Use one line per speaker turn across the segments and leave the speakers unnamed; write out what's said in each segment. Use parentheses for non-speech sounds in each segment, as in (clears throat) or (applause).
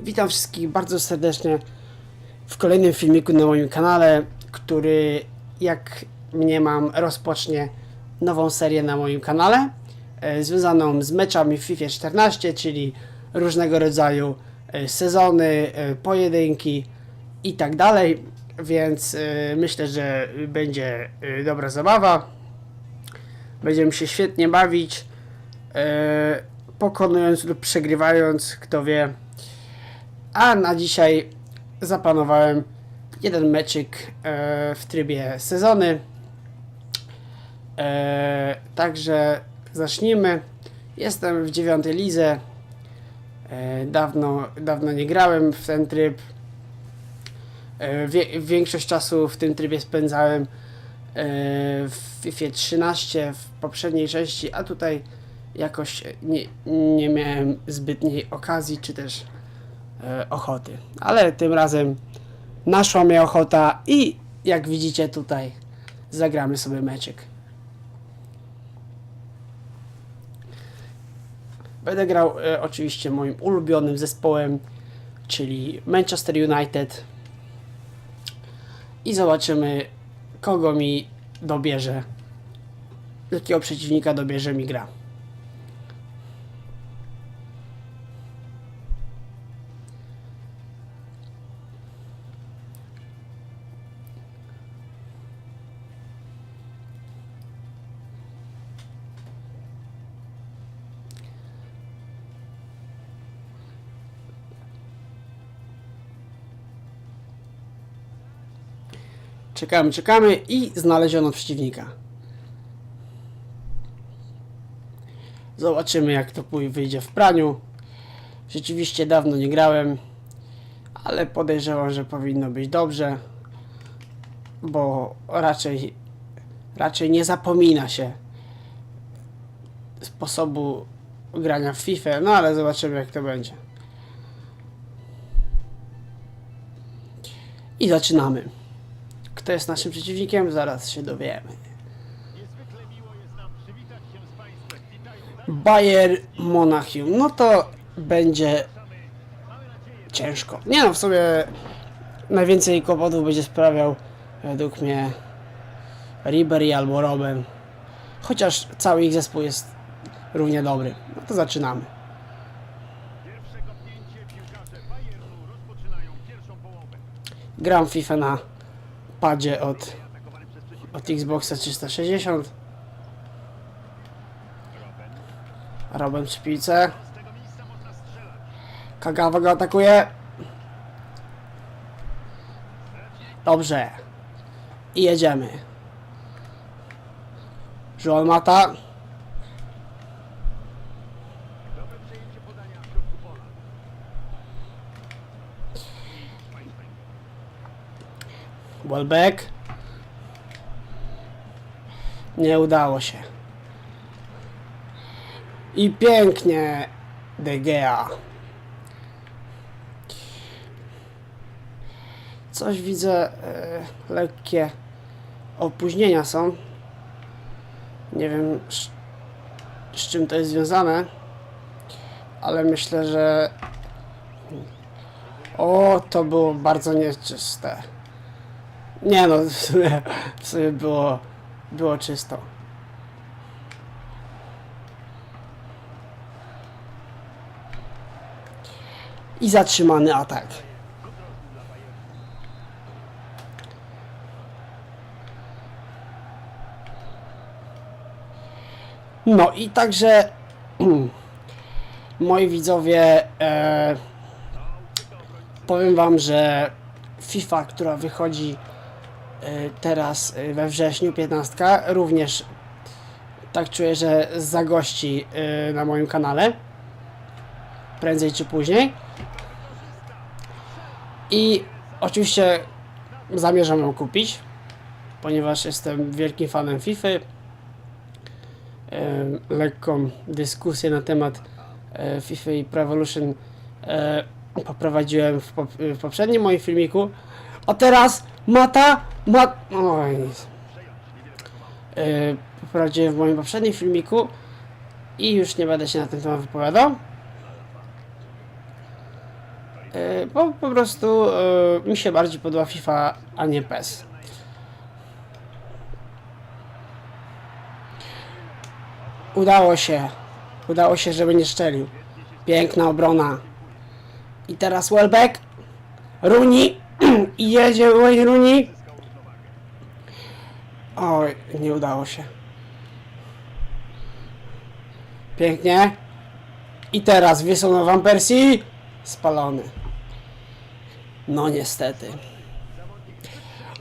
Witam wszystkich bardzo serdecznie w kolejnym filmiku na moim kanale, który jak mniemam rozpocznie nową serię na moim kanale e, związaną z meczami w FIFA 14, czyli różnego rodzaju e, sezony, e, pojedynki i tak dalej, więc myślę, że będzie dobra zabawa. Będziemy się świetnie bawić, pokonując lub przegrywając, kto wie. A na dzisiaj zaplanowałem jeden meczyk e, w trybie sezony. E, także zacznijmy. Jestem w dziewiątej lidze. E, dawno, dawno nie grałem w ten tryb. Większość czasu w tym trybie spędzałem w FIFA 13 w poprzedniej części, a tutaj jakoś nie, nie miałem zbytniej okazji czy też ochoty. Ale tym razem naszła mnie ochota i jak widzicie tutaj zagramy sobie meczek. Będę grał e, oczywiście moim ulubionym zespołem, czyli Manchester United. I zobaczymy, kogo mi dobierze, jakiego przeciwnika dobierze mi gra. Czekamy, czekamy i znaleziono przeciwnika. Zobaczymy jak to wyjdzie w praniu. Rzeczywiście dawno nie grałem, ale podejrzewam, że powinno być dobrze, bo raczej, raczej nie zapomina się sposobu grania w FIFA, no ale zobaczymy jak to będzie. I zaczynamy. Kto jest naszym przeciwnikiem? Zaraz się dowiemy. Bayer Monachium. No to będzie ciężko. Nie no, w sobie najwięcej kłopotów będzie sprawiał według mnie Ribery albo Robben. Chociaż cały ich zespół jest równie dobry. No to zaczynamy. Gram FIFA na padzie od, od Xboxa 360. Robben przy piłce.
Z tego miejsca można strzelać.
Kagawa go atakuje. Dobrze. I jedziemy. Joel Mata. Welbeck. Nie udało się. I pięknie De Gea. Coś widzę, e, lekkie opóźnienia są. Nie wiem z, z czym to jest związane, ale myślę, że o, to było bardzo nieczyste. Nie no, w sumie, w sumie było, było czysto. I zatrzymany atak. No i także (clears throat) moi widzowie e, powiem wam, że FIFA, która wychodzi teraz e, we wrześniu 15 również tak czuję, że zagości e, na moim kanale. Prędzej czy później. I oczywiście zamierzam ją kupić ponieważ jestem wielkim fanem FIFA. Lekką dyskusję na temat FIFA i Pro Evolution poprowadziłem w, pop, w poprzednim moim filmiku. A teraz Mata Mat... Oj. E, poprowadziłem w moim poprzednim filmiku i już nie będę się na ten temat wypowiadał Yy, bo po prostu yy, mi się bardziej podoba FIFA, a nie PES. Udało się. Udało się, żeby nie szczelił. Piękna obrona. I teraz Welbeck. Runi. (clears throat) I jedzie Wayne Rooney. Oj, nie udało się. Pięknie. I teraz wysunął Van Persie. Spalony. No niestety.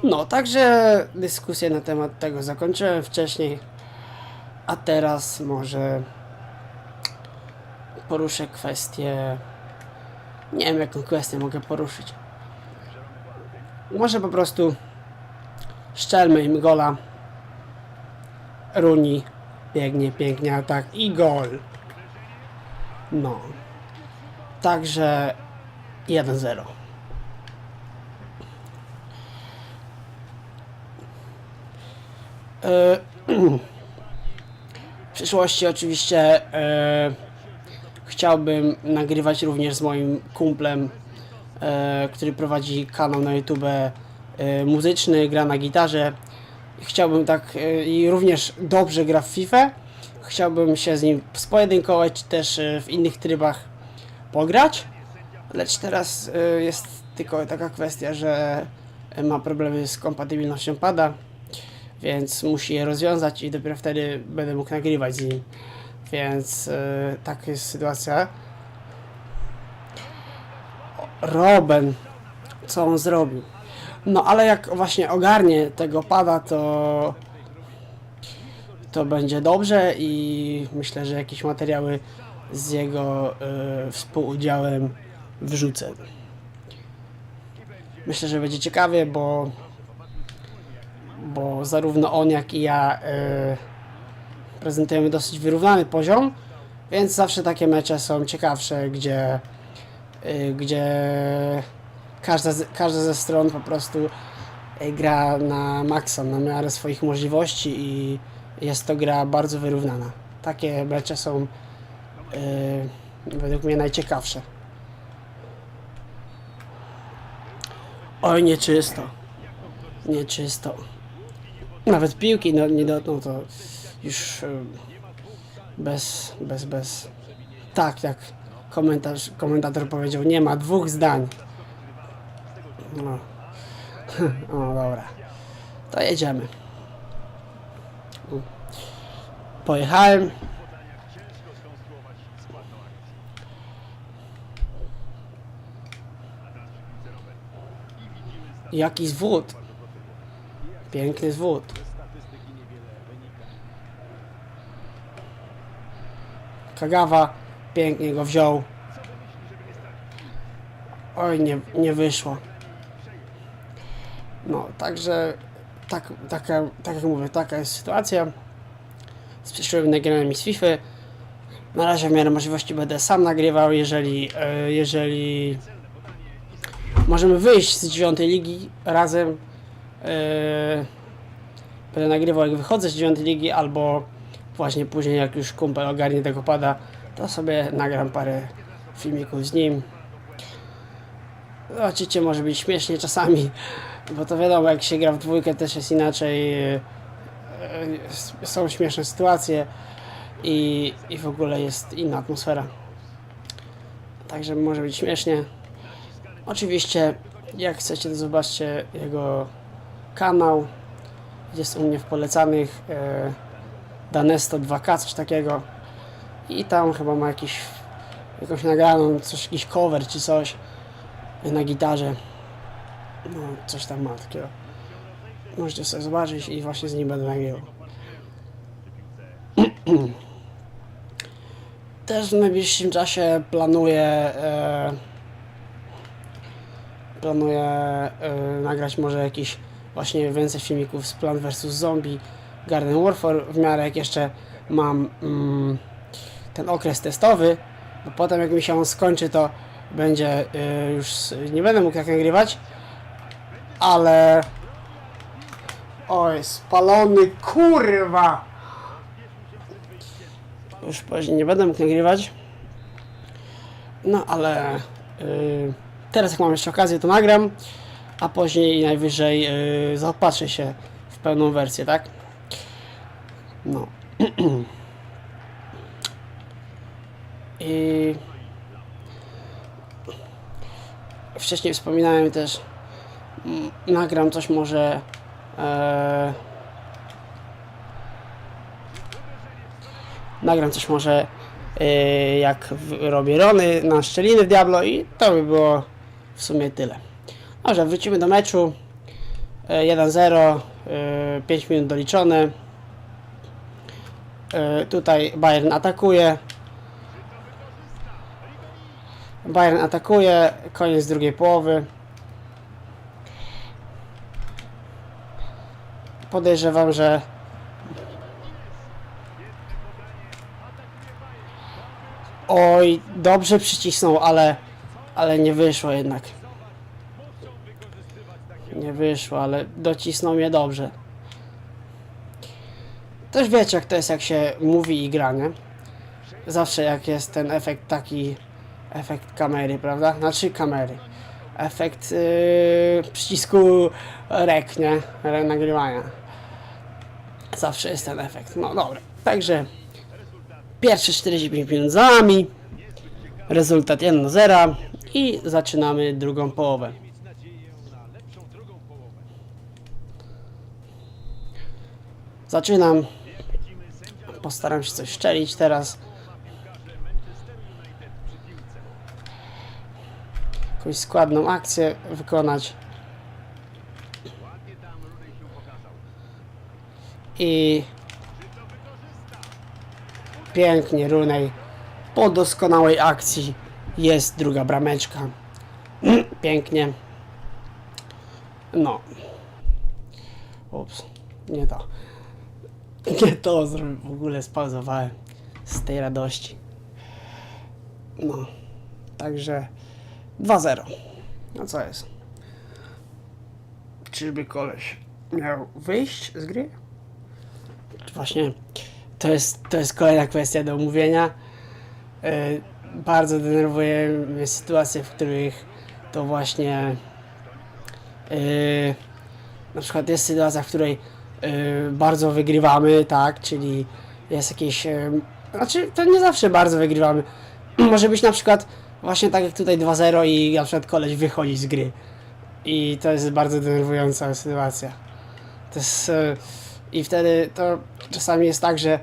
No, także dyskusję na temat tego zakończyłem wcześniej. A teraz może poruszę kwestię. Nie wiem, jaką kwestię mogę poruszyć. Może po prostu szczelmy im gola. Runi biegnie pięknie, a tak i gol. No. Także 1-0. E, (clears throat) W przyszłości oczywiście e, chciałbym nagrywać również z moim kumplem, e, który prowadzi kanał na YouTube muzyczny, gra na gitarze. Chciałbym tak e, i również dobrze gra w FIFA. Chciałbym się z nim spojedynkować, też e, w innych trybach pograć. Lecz teraz e, jest tylko taka kwestia, że ma problemy z kompatybilnością pada, więc musi je rozwiązać i dopiero wtedy będę mógł nagrywać z nim. Więc e, taka jest sytuacja. O, Robin, co on zrobił? No ale jak właśnie ogarnie tego pada, to to będzie dobrze i myślę, że jakieś materiały z jego e, współudziałem wrzucę. Myślę, że będzie ciekawie, bo bo zarówno on jak i ja e, prezentujemy dosyć wyrównany poziom, więc zawsze takie mecze są ciekawsze, gdzie y, gdzie każda, każda ze stron po prostu y, gra na maksa, na miarę swoich możliwości i jest to gra bardzo wyrównana. Takie mecze są y, według mnie najciekawsze. Oj, nieczysto. Nieczysto. Nawet piłki no, nie dotknął, to już y, bez, bez, bez. Tak, jak komentarz, komentator powiedział, nie ma dwóch zdań. No. (laughs) O, dobra. To jedziemy. Pojechałem. Jaki zwód. Piękny zwód. Kagawa pięknie go wziął. Oj, nie, nie wyszło. Także tak, taka, tak jak mówię, taka jest sytuacja. Z przyszłym nagraniem z FIFA. Na razie w miarę możliwości będę sam nagrywał, jeżeli, e, jeżeli możemy wyjść z dziewiątej ligi razem. e, Będę nagrywał jak wychodzę z dziewiątej ligi, albo właśnie później jak już kumpel ogarnie tego pada, to sobie nagram parę filmików z nim. Oczywiście może być śmiesznie czasami, bo to wiadomo, jak się gra w dwójkę też jest inaczej. e, e, Są śmieszne sytuacje i, i w ogóle jest inna atmosfera. Także może być śmiesznie. Oczywiście, jak chcecie, to zobaczcie jego kanał. Jest u mnie w polecanych e, Danesto 2K, coś takiego. I tam chyba ma jakiś, jakąś nagraną, coś, jakiś cover czy coś na gitarze. No, coś tam ma takiego. Możecie sobie zobaczyć i właśnie z nim będę nagrywał. (clears throat) Też w najbliższym czasie planuję e, planuję e, nagrać może jakiś właśnie więcej filmików z Plant vs Zombie Garden Warfare w miarę jak jeszcze mam mm, ten okres testowy, bo potem jak mi się on skończy to będzie y, już nie będę mógł tak nagrywać, ale oj spalony kurwa już później nie będę mógł nagrywać no ale y, teraz jak mam jeszcze okazję, to nagram, a później najwyżej yy, zaopatrzę się w pełną wersję, tak? No. (clears throat) I wcześniej wspominałem też, nagram coś może e, nagram coś może e, jak w, robię rony na szczeliny w Diablo i to by było w sumie tyle. Dobrze, wrócimy do meczu. E, 1-0, e, 5 minut doliczone. E, tutaj Bayern atakuje. Bayern atakuje, koniec drugiej połowy. Podejrzewam, że Oj, dobrze przycisnął, ale ale nie wyszło jednak. Nie wyszło, ale docisnął mnie dobrze. Też wiecie, jak to jest, jak się mówi i gra, nie? Zawsze jak jest ten efekt taki, efekt kamery, prawda? Znaczy kamery. Efekt yy, przycisku rek, nie? Re- Nagrywania. Zawsze jest ten efekt. No dobra. Także pierwsze 45 minut za nami. Rezultat 1-0 i zaczynamy drugą połowę. Zaczynam. Postaram się coś szczelić teraz. Jakąś składną akcję wykonać. I pięknie Runej po doskonałej akcji jest druga brameczka. (clears throat) Pięknie. No. Ups, nie to. (clears throat) Nie to w ogóle spauzowałem z tej radości. No. Także 2-0. No co jest? Czyżby koleś miał wyjść z gry? Właśnie to jest, to jest kolejna kwestia do omówienia. Yy, bardzo denerwuje mnie sytuacje, w których to właśnie yy, na przykład jest sytuacja, w której yy, bardzo wygrywamy, tak, czyli jest jakieś, znaczy to nie zawsze bardzo wygrywamy. (clears throat) Może być na przykład właśnie tak jak tutaj 2-0 i na przykład koleś wychodzi z gry. I to jest bardzo denerwująca sytuacja. To jest, I wtedy to czasami jest tak, że,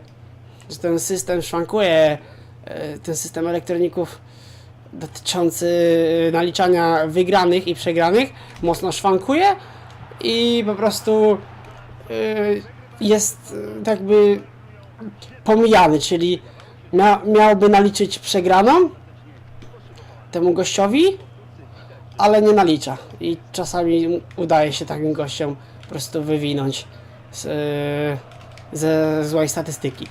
że ten system szwankuje, yy, ten system elektroników dotyczący yy, naliczania wygranych i przegranych mocno szwankuje i po prostu yy, jest yy, tak by pomijany, czyli mia, miałby naliczyć przegraną temu gościowi, ale nie nalicza. I czasami udaje się takim gościom po prostu wywinąć z, yy, ze złej statystyki.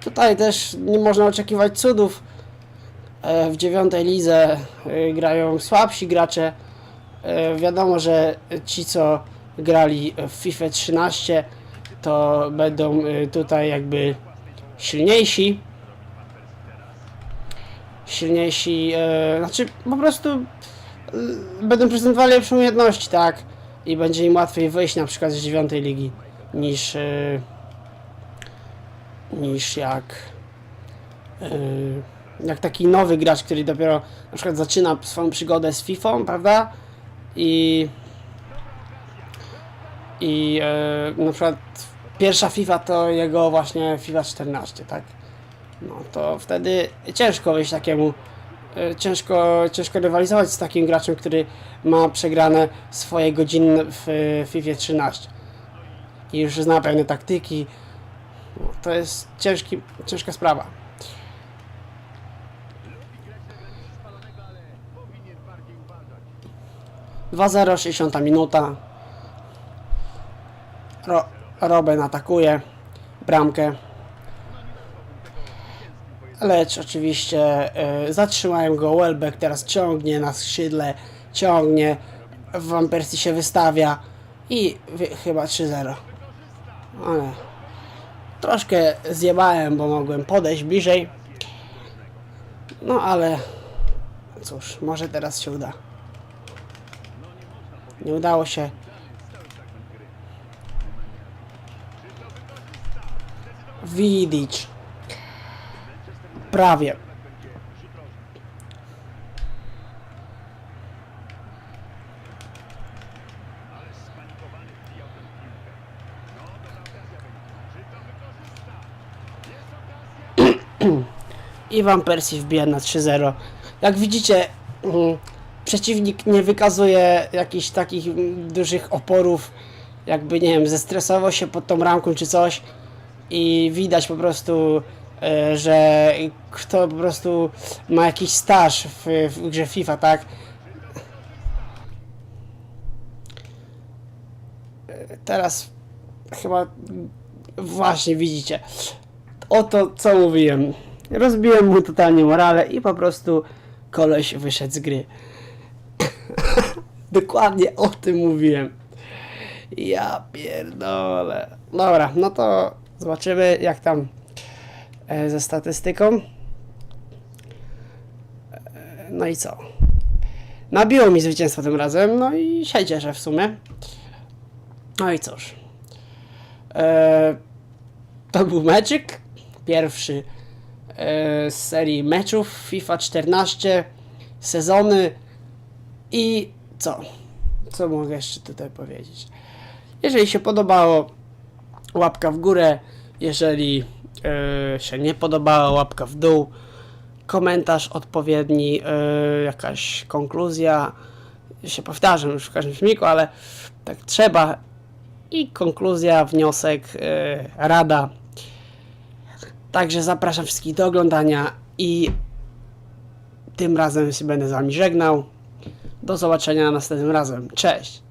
Tutaj też nie można oczekiwać cudów. E, W dziewiątej lidze e, grają słabsi gracze. E, Wiadomo, że ci, co grali w FIFA 13, to będą e, tutaj jakby silniejsi. Silniejsi, e, znaczy po prostu e, będą prezentowali lepszą umiejętności, tak? I będzie im łatwiej wyjść na przykład z dziewiątej ligi niż e, niż jak yy, jak taki nowy gracz, który dopiero na przykład zaczyna swoją przygodę z FIFA, prawda? I i na przykład pierwsza FIFA to jego właśnie FIFA 14, tak? No to wtedy ciężko wyjść takiemu yy, ciężko, ciężko rywalizować z takim graczem, który ma przegrane swoje godziny w yy, FIFA 13 i już zna pewne taktyki, no, to jest ciężki, ciężka sprawa.
Uważać.
2-0, 60 minuta. Ro, Robin atakuje bramkę. Lecz oczywiście y, zatrzymałem go. Welbeck teraz ciągnie na skrzydle, ciągnie. Van Persie się wystawia i wy, chyba 3-0. Ale Troszkę zjebałem, bo mogłem podejść bliżej. No ale cóż, może teraz się uda. Nie udało się. Widzieć. Prawie. (clears throat) Iwan Persji wbija na 3-0. Jak widzicie, mm, przeciwnik nie wykazuje jakichś takich mm, dużych oporów, jakby nie wiem, zestresował się pod tą ramką czy coś i widać po prostu, że kto po prostu ma jakiś staż w, w grze FIFA, tak? E, Teraz chyba właśnie widzicie. Oto co mówiłem. Rozbiłem mu totalnie morale i po prostu koleś wyszedł z gry. (coughs) Dokładnie o tym mówiłem. Ja pierdolę. Dobra, no to zobaczymy jak tam e, ze statystyką. E, No i co? Nabiło mi zwycięstwo tym razem, no i się cieszę w sumie. No i cóż. E, to był meczyk. Pierwszy e, z serii meczów FIFA 14 sezony i co? Co mogę jeszcze tutaj powiedzieć? Jeżeli się podobało, łapka w górę. Jeżeli e, się nie podobało, łapka w dół. Komentarz odpowiedni, e, jakaś konkluzja. Się powtarzam już w każdym filmiku, ale tak trzeba. I konkluzja, wniosek, e, rada. Także zapraszam wszystkich do oglądania i tym razem się będę z wami żegnał. Do zobaczenia następnym razem. Cześć!